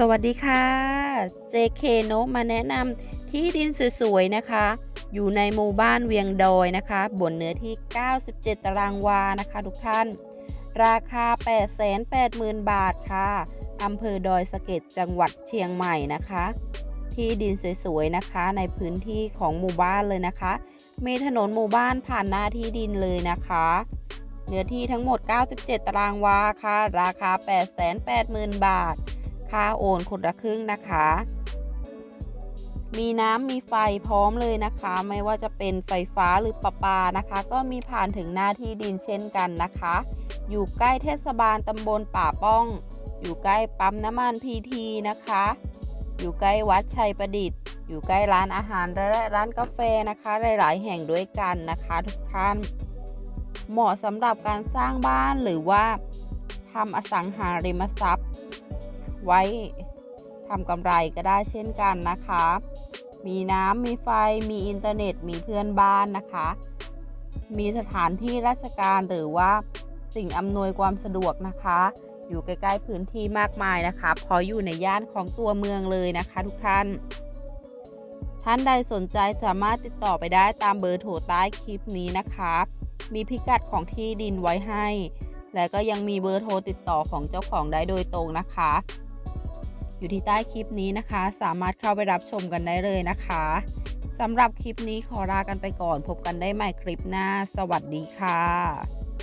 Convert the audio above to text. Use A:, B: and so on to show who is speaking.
A: สวัสดีค่ะ JK โนมาแนะนำที่ดินสวยๆนะคะ อยู่ในหมู่บ้านเวียงดอยนะคะ บนเนื้อที่ 97 ตารางวานะคะทุกท่าน ราคา 880,000 บาทค่ะอำเภอดอยสะเก็ดจังหวัดเชียงใหม่นะคะ ที่ดินสวยๆนะคะ ในพื้นที่ของหมู่บ้านเลยนะคะ มีถนนหมู่บ้านผ่านหน้าที่ดินเลยนะคะเนื้อที่ทั้งหมด 97 ตารางวาค่ะ ราคา 880,000 บาท ค่าโอนคนละครึ่งนะคะ มีน้ำมีไฟพร้อมเลยนะคะ ไม่ว่าจะเป็นไฟฟ้าหรือประปานะคะ ก็มีผ่านถึงหน้าที่ดินเช่นกันนะคะ อยู่ใกล้เทศบาลตำบลป่าป้อง อยู่ใกล้ปั๊มน้ำมันพีทีนะคะ อยู่ใกล้วัดชัยประดิษฐ์ อยู่ใกล้ร้านอาหารและร้านกาแฟนะคะ หลาย ๆ แห่งด้วยกันนะคะทุกท่านเหมาะสำหรับการสร้างบ้านหรือว่าทำอสังหาริมทรัพย์ ไว้ทำกำไรก็ได้เช่นกันนะคะ มีน้ำมีไฟ มีอินเทอร์เน็ต มีเพื่อนบ้านนะคะ มีสถานที่ราชการหรือว่าสิ่งอำนวยความสะดวกนะคะ อยู่ใกล้ๆพื้นที่มากมายนะคะพออยู่ในย่านของตัวเมืองเลยนะคะทุกท่าน ท่านใดสนใจสามารถติดต่อไปได้ตามเบอร์โทรใต้คลิปนี้นะคะ มีพิกัดของที่ดินไว้ให้ และก็ยังมีเบอร์โทรติดต่อของเจ้าของได้โดยตรงนะคะ อยู่ที่ใต้คลิปนี้นะคะ สามารถเข้าไปรับชมกันได้เลยนะคะสำหรับคลิปนี้ขอลากันไปก่อน พบกันได้ใหม่คลิปหน้า สวัสดีค่ะ